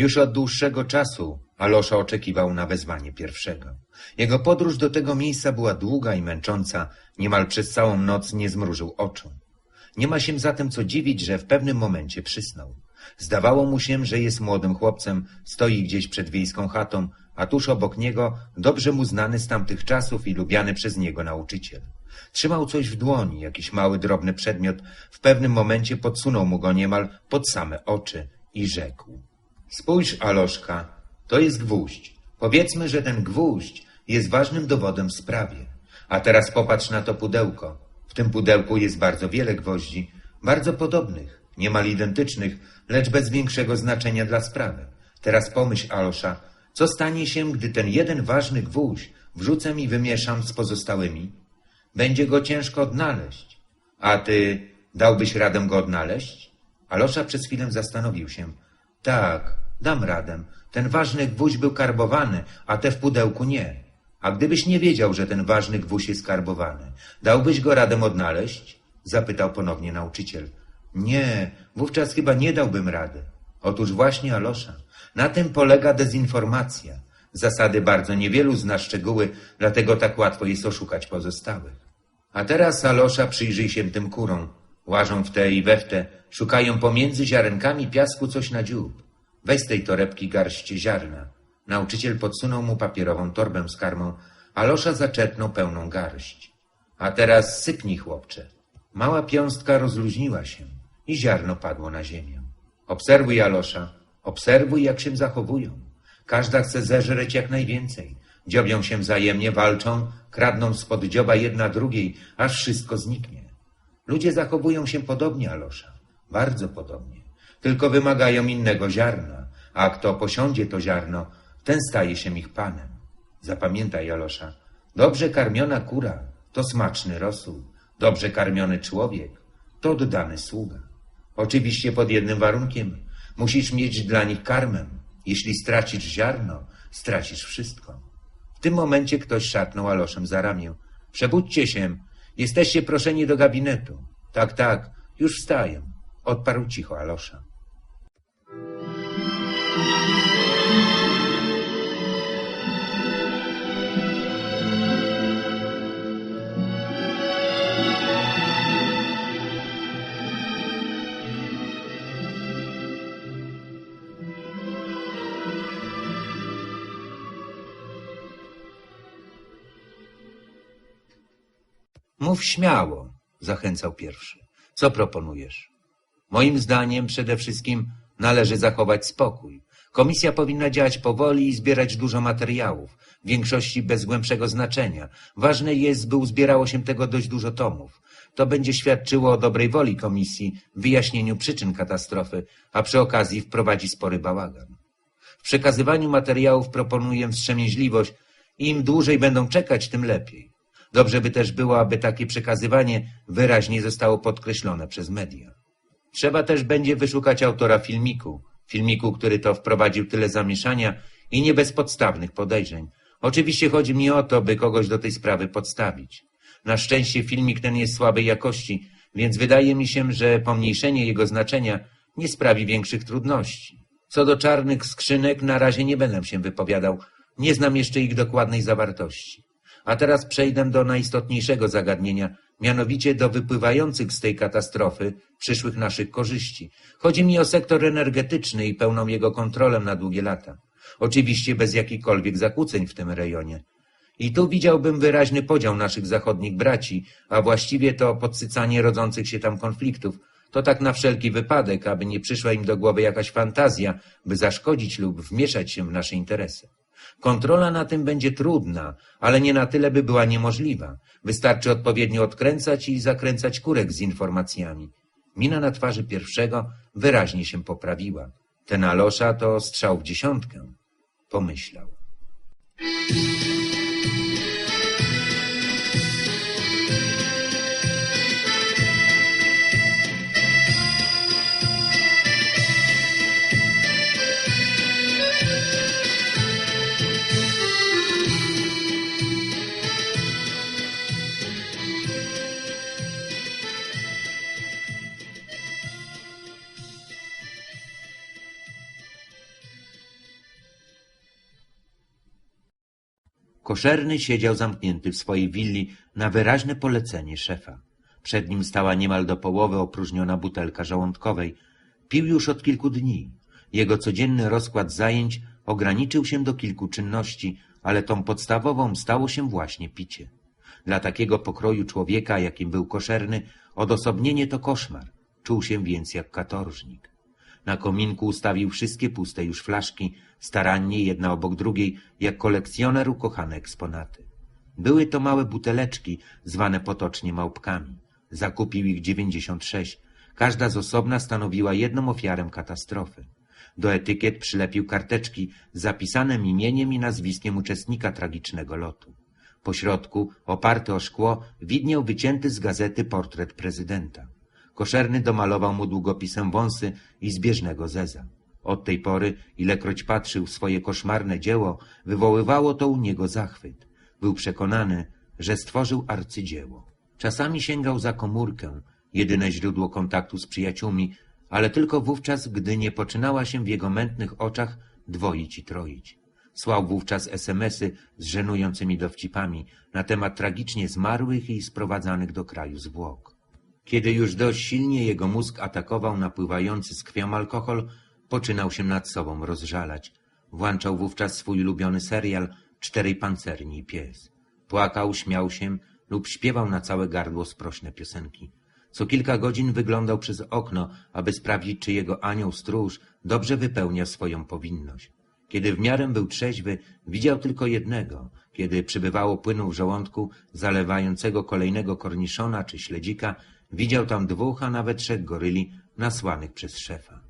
Już od dłuższego czasu Alosza oczekiwał na wezwanie pierwszego. Jego podróż do tego miejsca była długa i męcząca, niemal przez całą noc nie zmrużył oczu. Nie ma się zatem co dziwić, że w pewnym momencie przysnął. Zdawało mu się, że jest młodym chłopcem, stoi gdzieś przed wiejską chatą, a tuż obok niego dobrze mu znany z tamtych czasów i lubiany przez niego nauczyciel. Trzymał coś w dłoni, jakiś mały, drobny przedmiot. W pewnym momencie podsunął mu go niemal pod same oczy i rzekł. Spójrz, Aloszka, to jest gwóźdź. Powiedzmy, że ten gwóźdź jest ważnym dowodem w sprawie. A teraz popatrz na to pudełko. W tym pudełku jest bardzo wiele gwoździ, bardzo podobnych, niemal identycznych, lecz bez większego znaczenia dla sprawy. Teraz pomyśl, Alosza, co stanie się, gdy ten jeden ważny gwóźdź wrzucę i wymieszam z pozostałymi? Będzie go ciężko odnaleźć. A ty dałbyś radę go odnaleźć? Alosza przez chwilę zastanowił się. Tak, dam radę. Ten ważny gwóźdź był karbowany, a te w pudełku nie. A gdybyś nie wiedział, że ten ważny gwóźdź jest karbowany, dałbyś go radę odnaleźć? Zapytał ponownie nauczyciel. Nie, wówczas chyba nie dałbym rady. Otóż właśnie, Alosza, na tym polega dezinformacja. Zasady bardzo niewielu zna szczegóły, dlatego tak łatwo jest oszukać pozostałych. A teraz, Alosza, przyjrzyj się tym kurom. Łażą w te i we w te, szukają pomiędzy ziarenkami piasku coś na dziób. Weź z tej torebki garść ziarna. Nauczyciel podsunął mu papierową torbę z karmą. Alosza zaczerpnął pełną garść. A teraz sypnij, chłopcze. Mała piąstka rozluźniła się i ziarno padło na ziemię. Obserwuj, Alosza, obserwuj, jak się zachowują. Każda chce zeżreć jak najwięcej. Dziobią się wzajemnie, walczą, kradną spod dzioba jedna drugiej, aż wszystko zniknie. Ludzie zachowują się podobnie, Alosza, bardzo podobnie. Tylko wymagają innego ziarna, a kto posiądzie to ziarno, ten staje się ich panem. Zapamiętaj, Alosza, dobrze karmiona kura to smaczny rosół, dobrze karmiony człowiek to oddany sługa. Oczywiście pod jednym warunkiem. Musisz mieć dla nich karmę. Jeśli stracisz ziarno, stracisz wszystko. W tym momencie ktoś szarpnął Aloszem za ramię. Przebudźcie się. Jesteście proszeni do gabinetu. Tak, tak, już wstaję. Odparł cicho Alosza. Mów śmiało, zachęcał pierwszy. Co proponujesz? Moim zdaniem przede wszystkim należy zachować spokój. Komisja powinna działać powoli i zbierać dużo materiałów, w większości bez głębszego znaczenia. Ważne jest, by uzbierało się tego dość dużo tomów. To będzie świadczyło o dobrej woli komisji w wyjaśnieniu przyczyn katastrofy, a przy okazji wprowadzi spory bałagan. W przekazywaniu materiałów proponuję wstrzemięźliwość im dłużej będą czekać, tym lepiej. Dobrze by też było, aby takie przekazywanie wyraźnie zostało podkreślone przez media. Trzeba też będzie wyszukać autora filmiku, filmiku, który to wprowadził tyle zamieszania i nie bez podstawnych podejrzeń. Oczywiście chodzi mi o to, by kogoś do tej sprawy podstawić. Na szczęście filmik ten jest słabej jakości, więc wydaje mi się, że pomniejszenie jego znaczenia nie sprawi większych trudności. Co do czarnych skrzynek, na razie nie będę się wypowiadał. Nie znam jeszcze ich dokładnej zawartości. A teraz przejdę do najistotniejszego zagadnienia, mianowicie do wypływających z tej katastrofy przyszłych naszych korzyści. Chodzi mi o sektor energetyczny i pełną jego kontrolę na długie lata. Oczywiście bez jakichkolwiek zakłóceń w tym rejonie. I tu widziałbym wyraźny podział naszych zachodnich braci, a właściwie to podsycanie rodzących się tam konfliktów. To tak na wszelki wypadek, aby nie przyszła im do głowy jakaś fantazja, by zaszkodzić lub wmieszać się w nasze interesy. Kontrola na tym będzie trudna, ale nie na tyle, by była niemożliwa. Wystarczy odpowiednio odkręcać i zakręcać kurek z informacjami. Mina na twarzy pierwszego wyraźnie się poprawiła. Ten Alosza to strzał w dziesiątkę, pomyślał. Koszerny siedział zamknięty w swojej willi na wyraźne polecenie szefa. Przed nim stała niemal do połowy opróżniona butelka żołądkowej. Pił już od kilku dni. Jego codzienny rozkład zajęć ograniczył się do kilku czynności, ale tą podstawową stało się właśnie picie. Dla takiego pokroju człowieka, jakim był koszerny, odosobnienie to koszmar. Czuł się więc jak katorżnik. Na kominku ustawił wszystkie puste już flaszki, starannie jedna obok drugiej, jak kolekcjoner ukochane eksponaty. Były to małe buteleczki, zwane potocznie małpkami. Zakupił ich dziewięćdziesiąt sześć. Każda z osobna stanowiła jedną ofiarę katastrofy. Do etykiet przylepił karteczki z zapisanym imieniem i nazwiskiem uczestnika tragicznego lotu. Po środku, oparty o szkło, widniał wycięty z gazety portret prezydenta. Koszerny domalował mu długopisem wąsy i zbieżnego zeza. Od tej pory, ilekroć patrzył w swoje koszmarne dzieło, wywoływało to u niego zachwyt. Był przekonany, że stworzył arcydzieło. Czasami sięgał za komórkę, jedyne źródło kontaktu z przyjaciółmi, ale tylko wówczas, gdy nie poczynała się w jego mętnych oczach dwoić i troić. Słał wówczas SMS-y z żenującymi dowcipami na temat tragicznie zmarłych i sprowadzanych do kraju zwłok. Kiedy już dość silnie jego mózg atakował napływający z krwią alkohol, poczynał się nad sobą rozżalać. Włączał wówczas swój ulubiony serial Czterej pancerni i pies. Płakał, śmiał się lub śpiewał na całe gardło sprośne piosenki. Co kilka godzin wyglądał przez okno, aby sprawdzić, czy jego anioł stróż dobrze wypełnia swoją powinność. Kiedy w miarę był trzeźwy, widział tylko jednego. Kiedy przybywało płynu w żołądku, zalewającego kolejnego korniszona czy śledzika, widział tam dwóch, a nawet trzech goryli nasłanych przez szefa.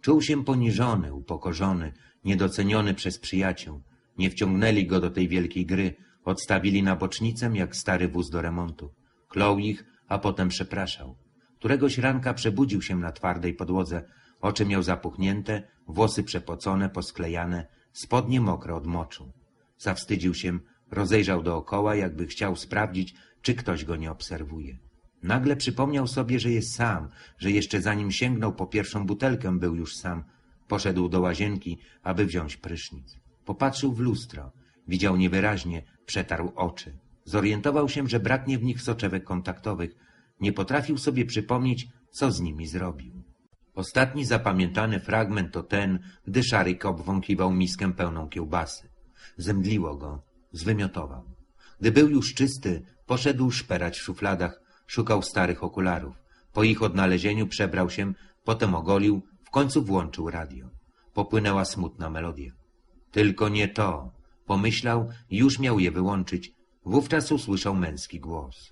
Czuł się poniżony, upokorzony, niedoceniony przez przyjaciół. Nie wciągnęli go do tej wielkiej gry, odstawili na bocznicę jak stary wóz do remontu. Klął ich, a potem przepraszał. Któregoś ranka przebudził się na twardej podłodze, oczy miał zapuchnięte, włosy przepocone, posklejane, spodnie mokre od moczu. Zawstydził się, rozejrzał dookoła, jakby chciał sprawdzić, czy ktoś go nie obserwuje. Nagle przypomniał sobie, że jest sam, że jeszcze zanim sięgnął po pierwszą butelkę, był już sam. Poszedł do łazienki, aby wziąć prysznic. Popatrzył w lustro. Widział niewyraźnie, przetarł oczy. Zorientował się, że braknie w nich soczewek kontaktowych. Nie potrafił sobie przypomnieć, co z nimi zrobił. Ostatni zapamiętany fragment to ten, gdy Szaryk obwąkiwał miskę pełną kiełbasy. Zemdliło go, zwymiotował. Gdy był już czysty, poszedł szperać w szufladach, szukał starych okularów. Po ich odnalezieniu przebrał się, potem ogolił, w końcu włączył radio. Popłynęła smutna melodia. Tylko nie to. Pomyślał już miał je wyłączyć. Wówczas usłyszał męski głos.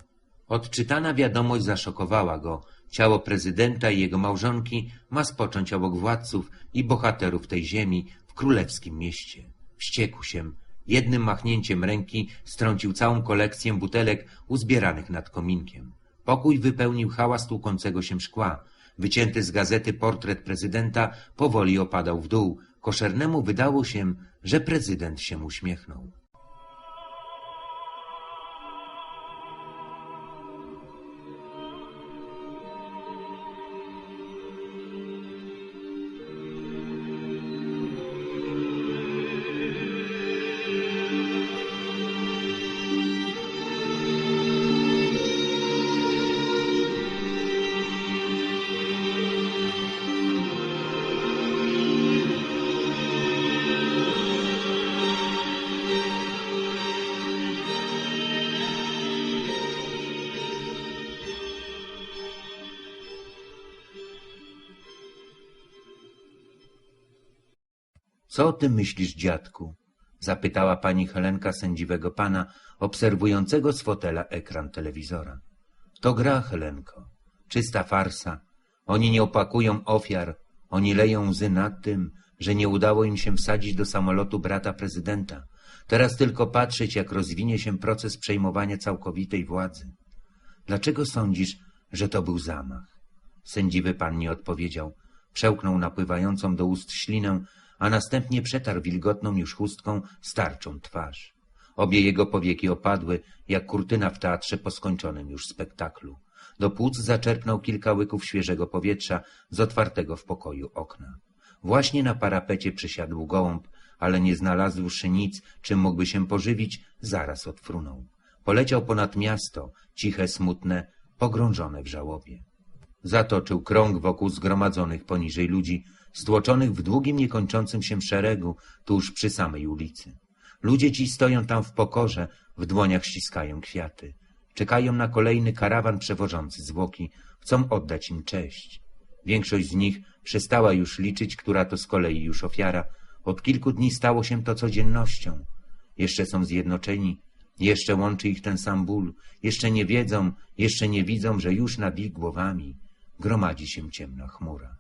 Odczytana wiadomość zaszokowała go. Ciało prezydenta i jego małżonki ma spocząć obok władców i bohaterów tej ziemi w królewskim mieście. Wściekł się. Jednym machnięciem ręki strącił całą kolekcję butelek uzbieranych nad kominkiem. Pokój wypełnił hałas tłukącego się szkła. Wycięty z gazety portret prezydenta powoli opadał w dół. Koszernemu wydało się, że prezydent się uśmiechnął. Co o tym myślisz, dziadku? Zapytała pani Helenka sędziwego pana, obserwującego z fotela ekran telewizora. To gra, Helenko. Czysta farsa. Oni nie opakują ofiar. Oni leją łzy nad tym, że nie udało im się wsadzić do samolotu brata prezydenta. Teraz tylko patrzeć, jak rozwinie się proces przejmowania całkowitej władzy. Dlaczego sądzisz, że to był zamach? Sędziwy pan nie odpowiedział. Przełknął napływającą do ust ślinę, a następnie przetarł wilgotną już chustką starczą twarz. Obie jego powieki opadły, jak kurtyna w teatrze po skończonym już spektaklu. Do płuc zaczerpnął kilka łyków świeżego powietrza z otwartego w pokoju okna. Właśnie na parapecie przysiadł gołąb, ale nie znalazłszy nic, czym mógłby się pożywić, zaraz odfrunął. Poleciał ponad miasto, ciche, smutne, pogrążone w żałobie. Zatoczył krąg wokół zgromadzonych poniżej ludzi, stłoczonych w długim, niekończącym się szeregu, tuż przy samej ulicy. Ludzie ci stoją tam w pokorze, w dłoniach ściskają kwiaty. Czekają na kolejny karawan przewożący zwłoki, chcą oddać im cześć. Większość z nich przestała już liczyć, która to z kolei już ofiara. Od kilku dni stało się to codziennością. Jeszcze są zjednoczeni, jeszcze łączy ich ten sam ból, jeszcze nie wiedzą, jeszcze nie widzą, że już nad ich głowami gromadzi się ciemna chmura.